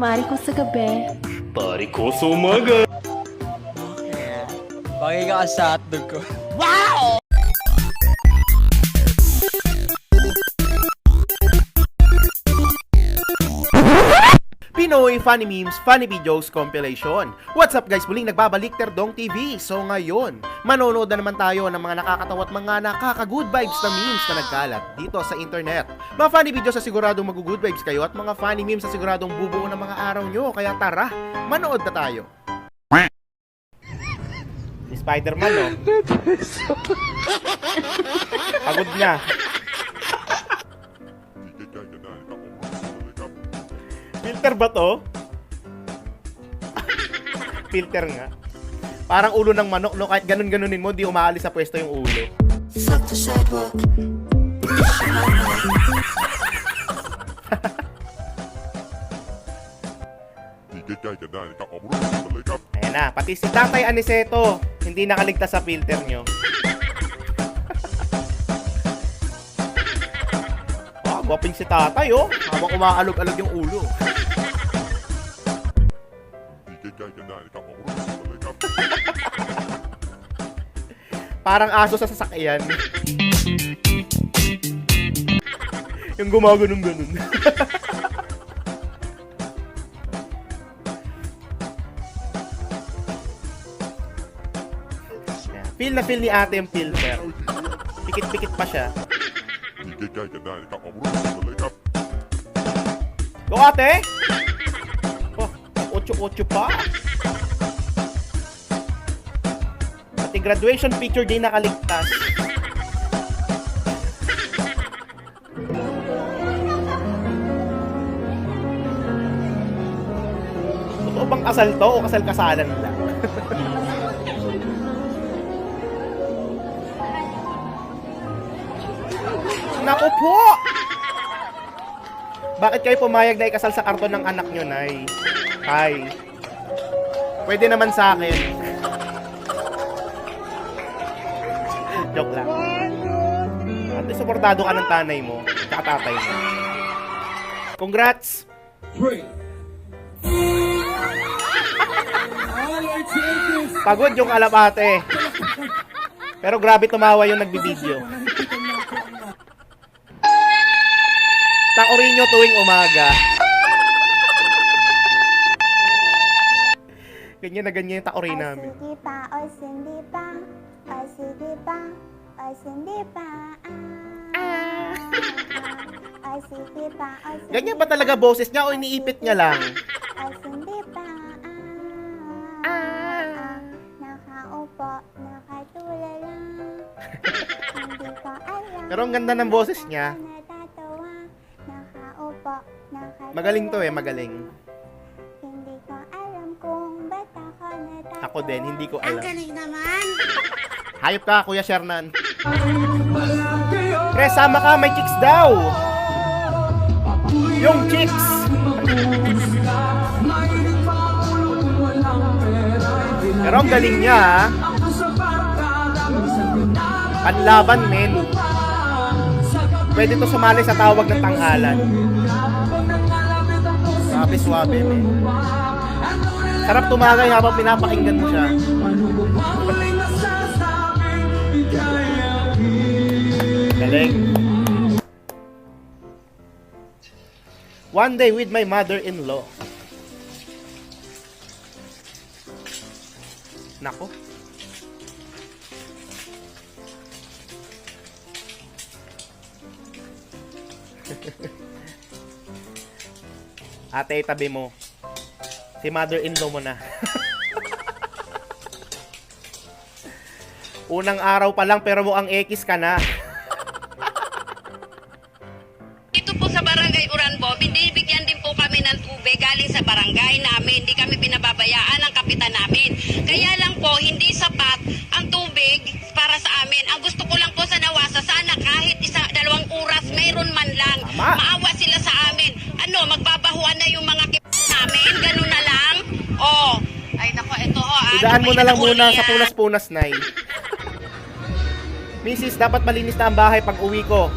Mari ko sa gabi. Pari ko sa umaga. Bagay ka sa hotdog ko. Pinoy Funny Memes, Funny Videos Compilation. What's up guys? Muling nagbabalik Terdong TV. So ngayon, manonood na naman tayo ng mga nakakatawa at mga nakaka-good vibes na memes na nagkalat dito sa internet. Mga funny videos sa siguradong mag-good vibes kayo at mga funny memes sa siguradong bubuo ng mga araw nyo. Kaya tara, manood na tayo. Spider-Man, oh. Pagod na. Filter ba to? Filter nga. Parang ulo ng manok, no? Kahit ganun-ganunin mo, di umaalis sa pwesto yung ulo. Fuck the sidewalk. Ayan na, pati si Tatay Aniseto, hindi nakaligtas sa filter nyo. ah, gwaping si Tatay, oh. Habang umaalog-alog yung ulo. Parang aso sa sasakyan. yung gumaganong ganun. Feel na feel ni ate yung filter. Pikit-pikit pa siya. Go ate! Oh, 8-8 pa. Pati graduation picture din nakaligtas. Totoo bang kasal to o kasal-kasalan lang? Naku po! Bakit kayo pumayag na ikasal sa karton ng anak nyo, Nay? Hi. Pwede naman sa akin. Joke lang. Ate, suportado ka ng tanay mo, tsaka tatay mo. Congrats! Pagod yung alabate. Pero grabe tumawa yung nagbibideo. Taorinyo tuwing umaga. Ganyan na ganyan yung taorin namin. O sige pa, o hindi pa, o sige pa, o hindi pa, ah. Sige pa, o sige Ganyan ba talaga boses niya o iniipit niya lang? O hindi pa, ah. Nakaupo, nakatulala. Hindi ko alam. Pero ang ganda ng boses niya. Natatawa, nakaupo, nakatulala. Magaling to eh, magaling. Hindi ko alam kung ba't ako natatawa. Ako din, hindi ko alam. galing naman. Hayop ka, Kuya Shernan. Pre, sama ka, may chicks daw. Yung chicks. Pero ang galing niya, ha? Panlaban, men. Pwede to sumali sa tawag ng tanghalan. Sabi suwabe, men. Sarap tumagay habang pinapakinggan mo siya. One day with my mother-in-law. Nako. Ate, tabi mo. Si mother-in-law mo na. Unang araw pa lang pero mukhang X ka na. Kapitan namin. Kaya lang po, hindi sapat ang tubig para sa amin. Ang gusto ko lang po sa nawasa, sana kahit isa, dalawang oras, mayroon man lang. Tama. Maawa sila sa amin. Ano, magbabahuan na yung mga kip namin? Ganun na lang? Oh. Ay, nako, ito oh. ah, Idaan mo ano na lang muna sa punas-punas, Nay. Mrs., dapat malinis na ang bahay pag uwi ko.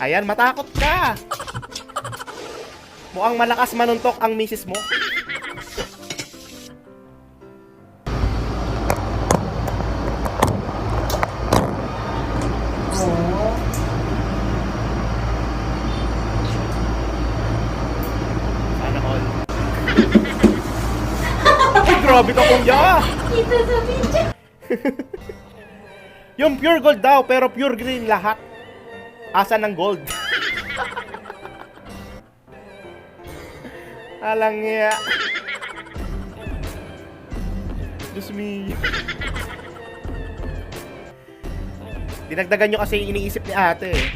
Ayan, matakot ka. Mukhang malakas manuntok ang misis mo. Sana all. Ay, grabe ka kuya! Yung pure gold daw, pero pure green lahat. Asa ng gold? Alang nga. Diyos me. Dinagdagan nyo kasi iniisip ni ate eh.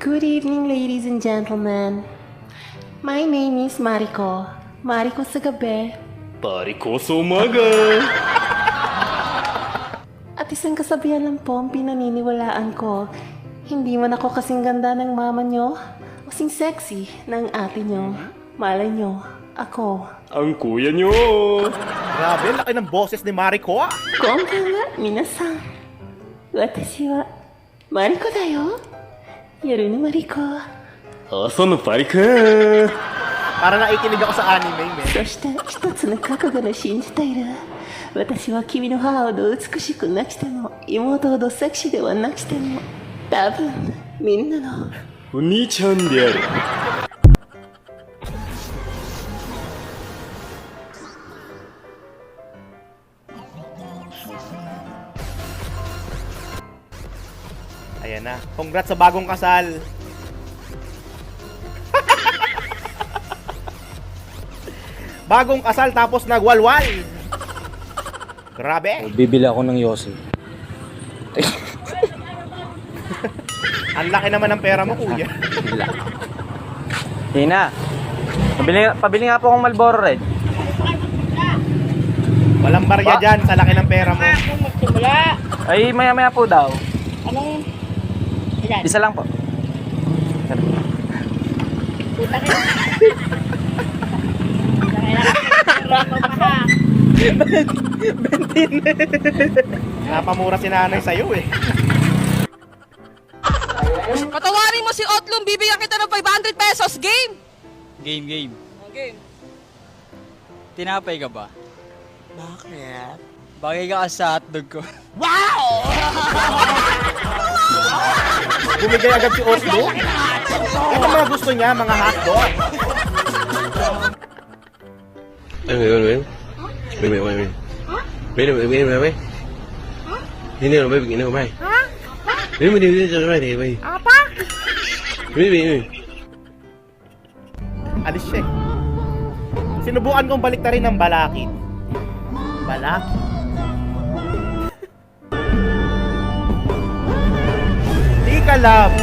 Good evening, ladies and gentlemen. My name is Mariko. Mariko sa gabi. Pare ko sa umaga. At isang kasabihan lang po ang pinaniniwalaan ko. Hindi man ako kasing ganda ng mama nyo, o sing sexy ng ate nyo. Malay nyo, ako. Ang kuya nyo. Grabe, laki ng boses ni Mariko ah. こんばんは、皆さん。私は、マリコだよ。夜のマリコ。朝のパリか。 Para naikinig ako sa anime, men. そして一つの覚悟で信じている私は君の母ほど美しくなくても妹ほどセクシーではなくても 多分みんなのお兄ちゃんである。 Ayan na. Congrats sa bagong kasal. bagong kasal tapos nagwalwal. Grabe. Bibili ako ng Yossi. Ang laki naman ng pera mo, kuya. Tina, pabili, pabili nga po akong Malboro Red. Walang barya Ba- dyan sa laki ng pera mo. Ay, maya maya po daw. Anong? Isa lang po. Napamura si nanay sa'yo eh. Mo Otlum, bibigyan kita ng 500 pesos. Game! Game, game. Game. Tinapay ka ba? Bakit? Bagay ka sa hotdog ko. Bumigay agad si Oslo. Ito mga gusto niya, mga hotdog. Ven. Ven, ven, ven, ven. Ven, ven, ven, ven, ven. Ini lo ven, ini lo ven. Ven, ven, ven, ven, ven, ven. Apa? Ven, ven, ven. Alis siya eh. Sinubukan kong baliktarin ng balakid. Balakid? Di ka love.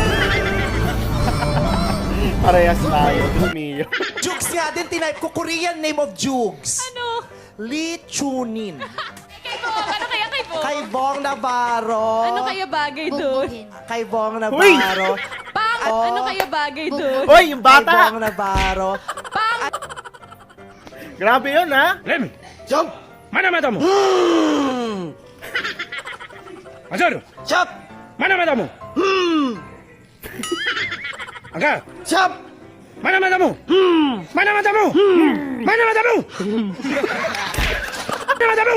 Parehas tayo. Mio. Jugs nga din, tinype ko. Korean name of Jugs. Ano? Lee Chunin. Ano kaya kay Bo? Kay Bong Navarro. Ano kaya bagay doon? Kay Bong Navarro. Pang! Oh. Ano kaya bagay doon? Hoy, yung Kay bata! Bong Navarro. Grabe yun, ha? Remy, jump. Mana mata mo? Masaru. Chop! Mana mata mo? Angka. Chop! Mana mata mo? Mana mata mo? Mana mata mo? Mana mata mo?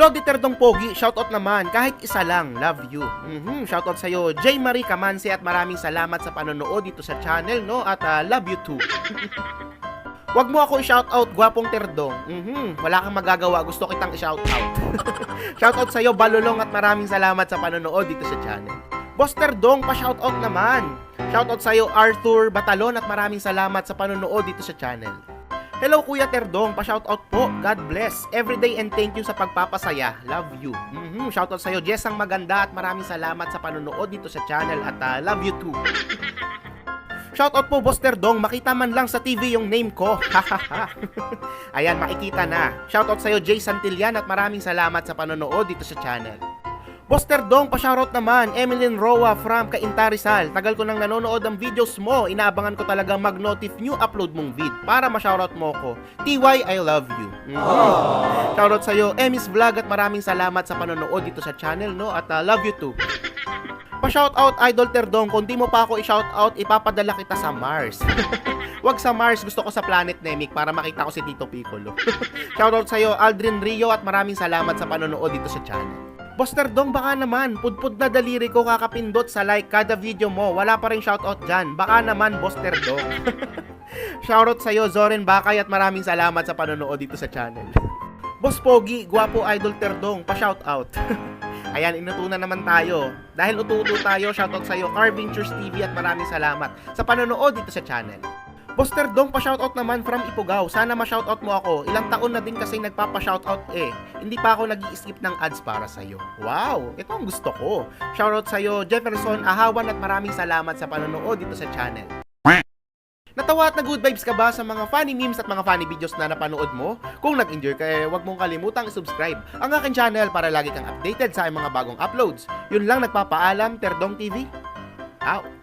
Lord Diterdong Pogi, shoutout naman. Kahit isa lang, love you. Mhm, shoutout sa'yo, J. Marie Camanse at maraming salamat sa panonood dito sa channel, no? At ah, love you too. Huwag mo ako i-shoutout, gwapong terdong. Mhm, wala kang magagawa, gusto kitang i-shoutout. shoutout sa'yo, Balulong at maraming salamat sa panonood dito sa channel. Boss Terdong, pa-shoutout naman. Shoutout sa'yo, Arthur Batalon at maraming salamat sa panonood dito sa channel. Hello Kuya Terdong, pa-shoutout po. God bless. Everyday and thank you sa pagpapasaya. Love you. Mhm, shoutout sa iyo Jess ang maganda at maraming salamat sa panonood dito sa channel at ah, love you too. Shoutout po Boss Terdong, makita man lang sa TV yung name ko. Ayan, makikita na. Shoutout sa iyo Jay Santillan at maraming salamat sa panonood dito sa channel. Boster Dong, pa-shoutout naman, Emilyn Roa from Cainta Rizal. Tagal ko nang nanonood ng videos mo, inaabangan ko talaga mag-notif new upload mong vid para ma-shoutout mo ko. TY, I love you. Mm. Shoutout sa'yo, Emmy's Vlog at maraming salamat sa panonood dito sa channel, no? At uh, love you too. Pa-shoutout Idol Terdong, kung di mo pa ako i-shoutout, ipapadala kita sa Mars. Wag sa Mars, gusto ko sa Planet Nemic para makita ko si Tito Piccolo. shoutout sa'yo, Aldrin Rio at maraming salamat sa panonood dito sa channel. Boster Dong, baka naman, pudpud na daliri ko kakapindot sa like kada video mo. Wala pa rin shoutout dyan. Baka naman, Boster Dong. shoutout sa'yo, Zoren Bakay at maraming salamat sa panonood dito sa channel. Boss Pogi, Gwapo Idol Terdong, pa-shoutout. Ayan, inutunan naman tayo. Dahil ututo tayo, shoutout sa'yo, Carventures TV at maraming salamat sa panonood dito sa channel. Boss Terdong, pa-shoutout naman from Ipugao. Sana ma-shoutout mo ako. Ilang taon na din kasi nagpapa-shoutout eh. Hindi pa ako nag skip ng ads para sa'yo. Wow, ito ang gusto ko. Shoutout sa'yo, Jefferson Ahawan at maraming salamat sa panonood dito sa channel. Natawa at na good vibes ka ba sa mga funny memes at mga funny videos na napanood mo? Kung nag-enjoy ka, eh, huwag mong kalimutang i-subscribe ang aking channel para lagi kang updated sa mga bagong uploads. Yun lang nagpapaalam, Terdong TV. Out!